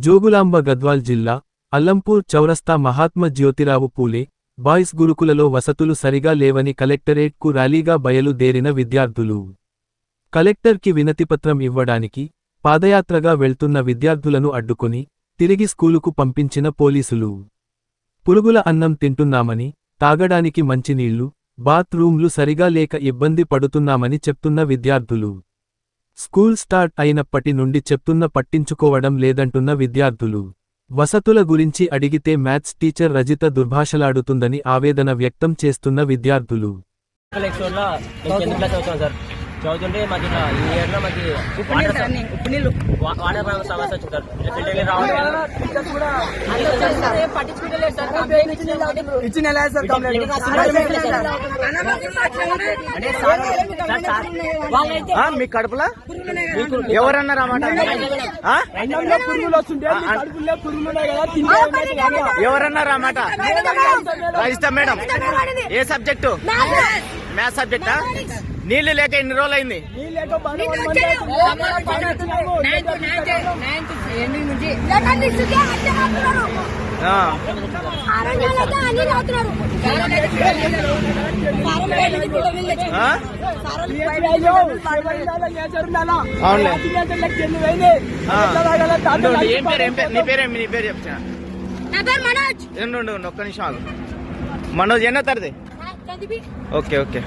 జోగులాంబ గద్వాల్ జిల్లా అల్లంపూర్ చౌరస్తా మహాత్మ జ్యోతిరావు పూలే బాయ్స్ గురుకులలో వసతులు సరిగా లేవని కలెక్టరేట్కు ర్యాలీగా బయలుదేరిన విద్యార్థులు. కలెక్టర్కి వినతిపత్రం ఇవ్వడానికి పాదయాత్రగా వెళ్తున్న విద్యార్థులను అడ్డుకుని తిరిగి స్కూలుకు పంపించిన పోలీసులు. పురుగుల అన్నం తింటున్నామని తాగడానికి మంచినీళ్ళు బాత్రూంలు సరిగా లేక ఇబ్బంది పడుతున్నామని చెప్తున్న విద్యార్థులు. స్కూల్ స్టార్ట్ అయినప్పటి నుండి చెప్తున్న పట్టించుకోవడం లేదంటున్న విద్యార్థులు. వసతుల గురించి అడిగితే మ్యాథ్స్ టీచర్ రజిత దుర్భాషలాడుతుందని ఆవేదన వ్యక్తం చేస్తున్న విద్యార్థులు. చదువుతుంటే మాకు ఈ ఇయర్లో మాకు వాటర్ ఉప్పు నీళ్ళు. వా- వాటర్ ప్రాబ్లం సమస్య వచ్చింది రావడం మీ కడుపులా? ఎవరన్నారు అన్నమాట. ఎవరన్నారు అన్నమాట రాజిస్తా మేడం. ఏ సబ్జెక్టు? మ్యాథ్స్ సబ్జెక్టా? నీళ్ళు లేక ఎన్ని రోజులు అయింది? అవునులే. ఏం పేరు ఏం పేరు? నీ పేరేమి నీ పేరు చెప్తున్నా. మనోజ్. ఉండు, ఒక్క నిమిషం మనోజ్ ఎన్నో తరది Oke oke.